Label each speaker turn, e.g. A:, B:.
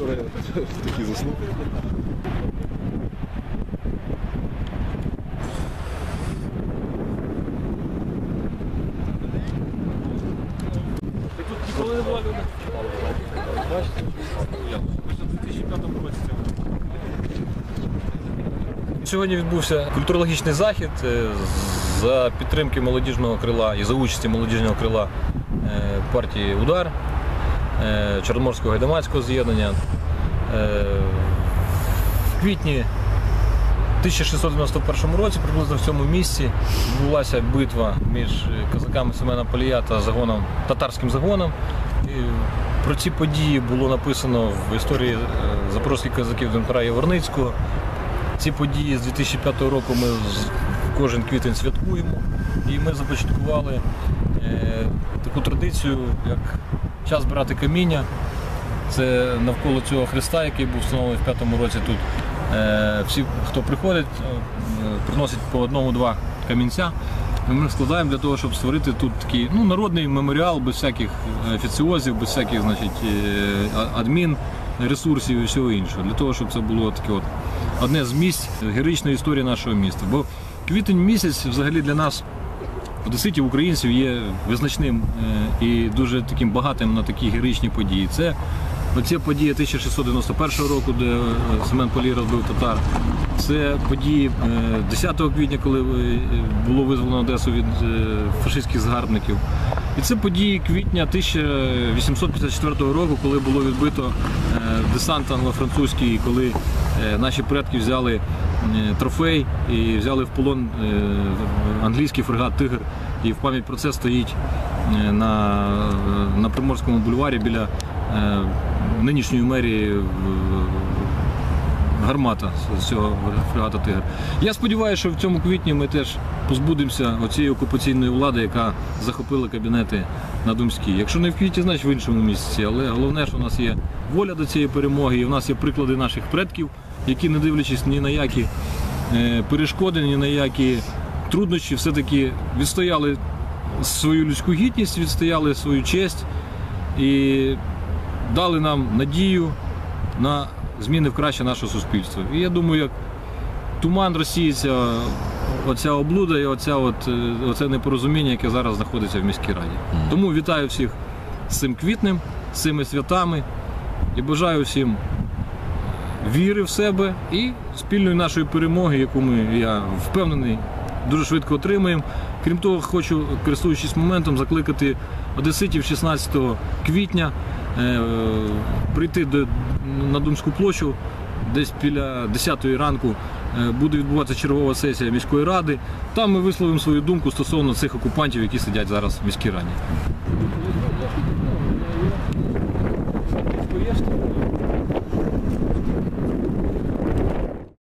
A: Вчора я таки заснув.
B: Тут ніколи не була людина? Бачите? Ось у 2005 році.
C: Сьогодні відбувся культурологічний захід е, за підтримки молодіжного крила і за участі молодіжного крила е, партії Удар Чорноморського гайдамацького з'єднання. Е, В квітні 1691 році, приблизно в цьому місці, відбулася битва між козаками Семена Полія та загоном, татарським загоном. І про ці події було написано в історії е, запорозьких козаків Дмитра Яворницького. Ці події з 2005 року ми кожен квітень святкуємо. І ми започаткували е, таку традицію, як час брати каміння. Це навколо цього хреста, який був встановлений в п'ятому році тут. Е, всі, хто приходить, е, приносять по одному-два камінця. Ми складаємо для того, щоб створити тут такий ну, народний меморіал без всяких е, офіціозів, без всяких значить, адмін ресурсів і всього іншого. Для того, щоб це було таке от одне з місць героїчної історії нашого міста. Бо квітень місяць взагалі для нас одеситів, українців є визначним е, і дуже таким багатим на такі героїчні події. Це оці події 1691 року, де е, Семен Полій розбив татар. Це події е, 10 квітня, коли е, було визволено Одесу від е, фашистських згарбників. І це події квітня 1854 року, коли було відбито е, десант англо-французький, коли е, наші предки взяли е, трофей і взяли в полон е, англійський фрегат Тигр. І в пам'ять про це стоїть е, на, на Приморському бульварі біля е, нинішньої мерії гармата з цього фрегата Тигр. Я сподіваюся, що в цьому квітні ми теж позбудемося оцієї окупаційної влади, яка захопила кабінети на Думській. Якщо не в квітні, значить в іншому місці. Але головне, що у нас є воля до цієї перемоги, і в нас є приклади наших предків, які, не дивлячись ні на які е, перешкоди, ні на які труднощі, все-таки відстояли свою людську гідність, відстояли свою честь і дали нам надію на зміни в краще нашого суспільства. І я думаю, як туман розсіється, оця облуда і оця от, е, оце непорозуміння, яке зараз знаходиться в міській раді. Тому вітаю всіх з цим квітнем, з цими святами і бажаю всім віри в себе і спільної нашої перемоги, яку ми, я впевнений, дуже швидко отримаємо. Крім того, хочу, користуючись моментом, закликати одеситів 16 квітня е, прийти до, на Думську площу. Десь біля 10 ранку е, буде відбуватися чергова сесія міської ради. Там ми висловимо свою думку стосовно цих окупантів, які сидять зараз в міській раді.